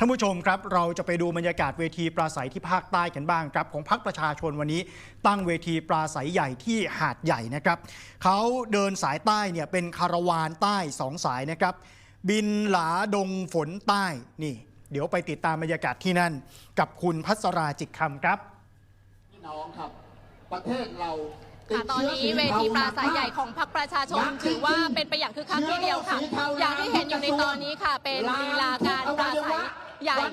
ท่านผู้ชมครับ เราจะไปดูบรรยากาศเวทีปราศัยที่ภาคใต้กันบ้างครับ ของพรรคประชาชนวันนี้ ตั้งเวทีปราศัยใหญ่ที่หาดใหญ่นะครับเขาเดินสายใต้เนี่ยเป็นคาราวานใต้สองสายนะครับ บินหลาดงฝนใต้นี่ เดี๋ยวไปติดตามบรรยากาศที่นั่น กับคุณพัสราจิตคำครับพี่น้องครับ ประเทศเราติค่ะดตอนชื้นี้เวทีปราศัยใหญ่ของพรรคประชาชนถือว่าเป็นไปอย่างคึกคักทีเดียวค่ะ อย่างที่เห็นอยู่ในตอนนี้ค่ะ เป็นลีลาการปราศัย ใหญ่ของ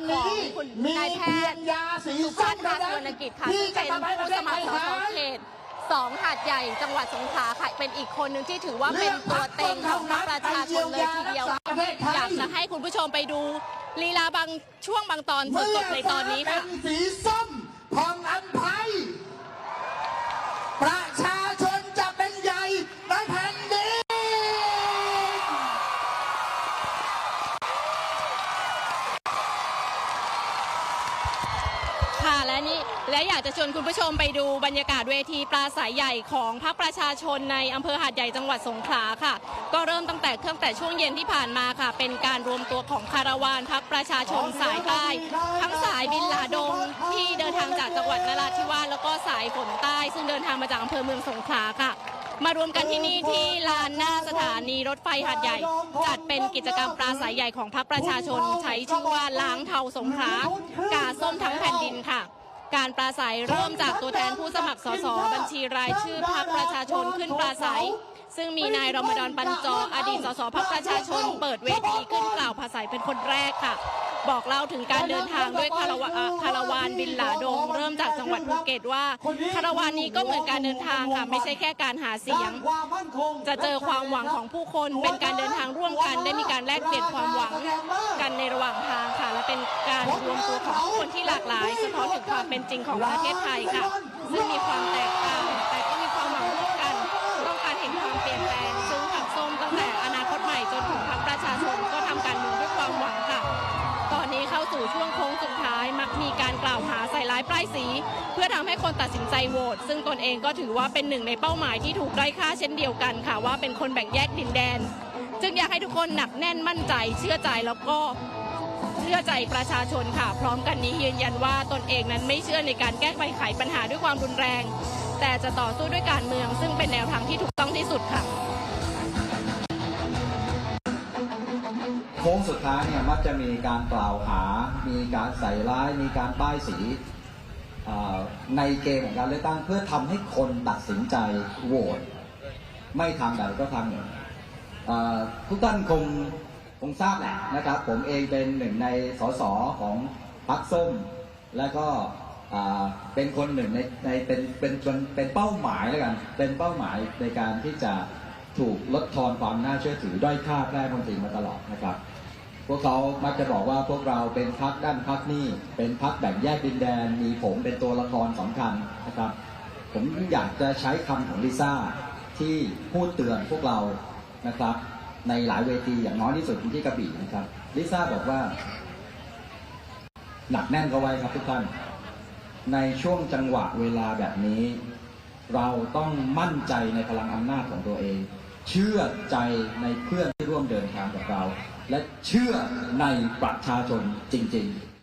คุณนายแพทย์สุชาติคาสวนกิจค่ะซึ่งเป็นผู้สมัครสสเขตสองหาดใหญ่จังหวัดสงขลาค่ะเป็นอีกคนหนึ่งที่ถือว่าเป็นตัวเต็งของพรรคประชาชนเลยทีเดียวอยากจะให้คุณผู้ชมไปดูลีลาบางช่วงบางตอนสดๆในตอนนี้ค่ะเมื่อฟ้าเป็นสีส้มพองอันไพยประชา และอยากจะชวนคุณผู้ชมไปดูบรรยากาศเวทีปราศัยใหญ่ของพรรคประชาชนในอำเภอหาดใหญ่จังหวัดสงขลาค่ะ ก็เริ่มตั้งแต่เครื่องแต่ช่วงเย็นที่ผ่านมาค่ะ เป็นการรวมตัวของคาราวานพรรคประชาชนสายใต้ทั้งสายบินลาดงที่เดินทางจากจังหวัดนราธิวาสแล้วก็สายฝนใต้ ซึ่งเดินทางมาจากอำเภอเมืองสงขลาค่ะมารวมกันที่นี่ที่ลานหน้าสถานีรถไฟหาดใหญ่ จัดเป็นกิจกรรมปราศัยใหญ่ของพรรคประชาชน ใช้ชื่อว่าล้างเทาสงขลากาส้มทั้งแผ่นดินค่ะ การปราศัยเริ่มจากตัวแทนผู้สมัครสสบัญชีรายชื่อพรรคประชาชนขึ้นปราศัย ซึ่งมีนายรมฎอนปัญจออดีตสสพรรคประชาชน เปิดเวทีขึ้นกล่าวภาษาเป็นคนแรกค่ะ บอกเล่าถึงการเดินทางด้วยคาราวาคาราวานบินหลาดง เริ่มจากจังหวัดภูเก็ตว่าคาราวานนี้ก็เหมือนการเดินทางค่ะไม่ใช่แค่การหาเสียง จะเจอความหวังของผู้คนเป็นการเดินทางร่วมกัน ได้มีการแลกเปลี่ยนความหวังกันในระหว่างทางค่ะ และเป็นการรวมตัวของคนที่หลากหลายสะท้อนถึงความเป็นจริงของประเทศไทยค่ะ ซึ่งมีความ ร้ายป้ายสี เพื่อทำให้คนตัดสินใจโหวตซึ่งตนเองก็ถือว่าเป็นหนึ่งในเป้าหมายที่ถูกไล่ฆ่าเช่นเดียวกันค่ะว่าเป็นคนแบ่งแยกดินแดน จึงอยากให้ทุกคนหนักแน่นมั่นใจ เชื่อใจแล้วก็เชื่อใจประชาชนค่ะ พร้อมกันนี้ยืนยันว่าตนเองนั้นไม่เชื่อในการแก้ไขปัญหาด้วยความรุนแรง แต่จะต่อสู้ด้วยการเมือง ซึ่งเป็นแนวทางที่ถูกต้องที่สุดค่ะโค้งสุดท้ายเนี่ยมักจะมีการกล่าวหา มีการใส่ร้าย มีการป้ายสี ในเกมของการเลือกตั้งเพื่อทำให้คนตัดสินใจโหวตไม่ทางใดก็ทางหนึ่งทุกท่านคงคงทราบแหละนะครับ ผมเองเป็นหนึ่งในสสของพรรคส้ม และก็เป็นคนหนึ่งในในเป็นเป็นเป็นเป็นเป้าหมายแล้วกัน เป็นเป้าหมายในการที่จะถูกลดทอนความน่าเชื่อถือด้อยค่าแพร่มนตรีมาตลอดนะครับ พวกเขามักจะบอกว่าพวกเราเป็นพักด้านพักนี่เป็นพักแบ่งแยกดินแดน มีผมเป็นตัวละครสำคัญนะครับ ผมอยากจะใช้คำของลิซ่าที่พูดเตือนพวกเรานะครับ ในหลายเวทีอย่างน้อยที่สุดที่กระบี่นะครับลิซ่าบอกว่า หนักแน่นเข้าไว้ครับทุกท่าน ในช่วงจังหวะเวลาแบบนี้ เราต้องมั่นใจในพลังอำนาจของตัวเอง เชื่อใจในเพื่อนที่ร่วมเดินทางกับเรา และเชื่อในประชาชนจริง ๆ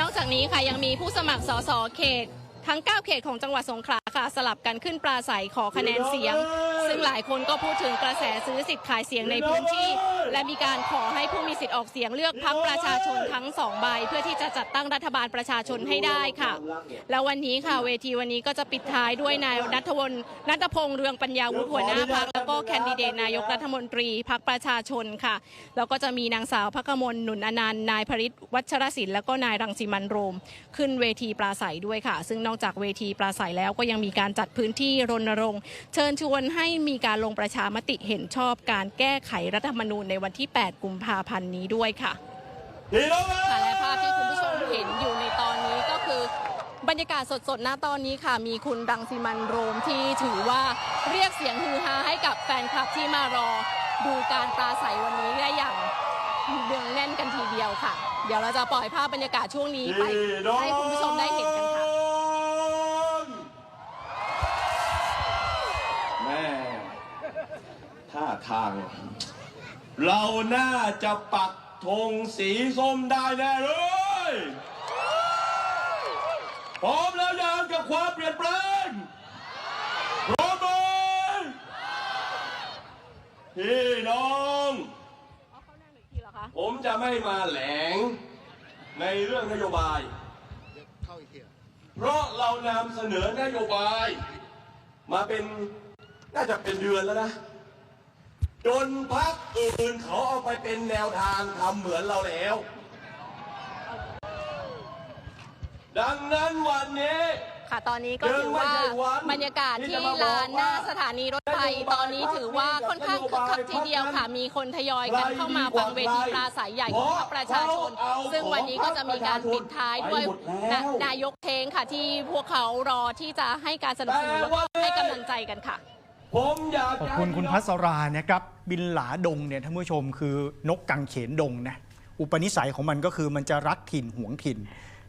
นอกจากนี้ค่ะยังมีผู้สมัครสสเขต ทั้ง 9 เขตของจังหวัดสงขลาค่ะ สลับกันขึ้นปราศัยขอคะแนนเสียง ซึ่งหลายคนก็พูดถึงกระแสซื้อสิทธิ์ขายเสียงในพื้นที่ และมีการขอให้ผู้มีสิทธิ์ออกเสียงเลือกพักประชาชนทั้งสองใบ เพื่อที่จะจัดตั้งรัฐบาลประชาชนให้ได้ค่ะ แล้ววันนี้ค่ะเวทีวันนี้ก็จะปิดท้ายด้วยนายนัทวนนัทพงษ์เรืองปัญญาวุฒิหัวหน้าพักแล้วก็แคนดิเดตนายกรัฐมนตรีพักประชาชนค่ะ แล้วก็จะมีนางสาวพักมลหนุนอนันต์นายพริตวัชรศิลป์แล้วก็นายรังสิมันโรม ขึ้นเวทีปราศัยด้วยค่ะ ซึ่งนอกจากเวทีปราศัยแล้วก็ยังมีการจัดพื้นที่รณรงค์ เชิญชวนให้มีการลงประชามติเห็นชอบ การแก้ไขรัฐธรรมนูญในวันที่ 8 กุมภาพันธ์นี้ด้วยค่ะค่ะและภาพที่คุณผู้ชมเห็นอยู่ในตอนนี้ก็คือบรรยากาศสดๆณตอนนี้ค่ะ มีคุณรังสิมันโรมที่ถือว่า เรียกเสียงฮือฮาให้กับแฟนคลับที่มารอดูการปราศัยวันนี้ได้อย่างเดืองแน่นกันทีเดียวค่ะ เดี๋ยวเราจะปล่อยภาพบรรยากาศช่วงนี้ไปให้คุณผู้ชมได้เห็นกันค่ะแม่ท่าทาง เราน่าจะปักธงสีส้มได้แน่เลยพร้อมแล้วยังกับความเปลี่ยนแปลง พร้อมไหมพี่น้อง ผมจะ ไม่มาแหลงในเรื่องนโยบาย เพราะเรานำเสนอนโยบาย มาเป็นน่าจะเป็นเดือนแล้วนะ จนพักอื่นเขาเอาไปเป็นแนวทางทำเหมือนเราแล้ว ดังนั้นวันนี้ ค่ะ ตอนนี้ก็ถือว่าบรรยากาศที่ลานหน้าสถานีรถไฟตอนนี้ถือว่าค่อนข้างคึกคักทีเดียวค่ะ มีคนทยอยกันเข้ามาฟังเวทีปราศัยใหญ่ของพรรคประชาชน ซึ่งวันนี้ก็จะมีการปิดท้ายด้วยนนายกเทงค่ะ ที่พวกเขารอที่จะให้การสนับสนุนแล้วก็ให้กำลังใจกันค่ะผมอยากขอบจะคุณให้คุณพี่น้องพัสรานะครับบินหลาดงเนี่ยท่านผู้ชมคือนกกังเขนดงนะอุปนิสัยของมันก็คือมันจะรักถิ่นหวงถิ่น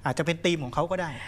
อาจจะเป็นธีมของเขาก็ได้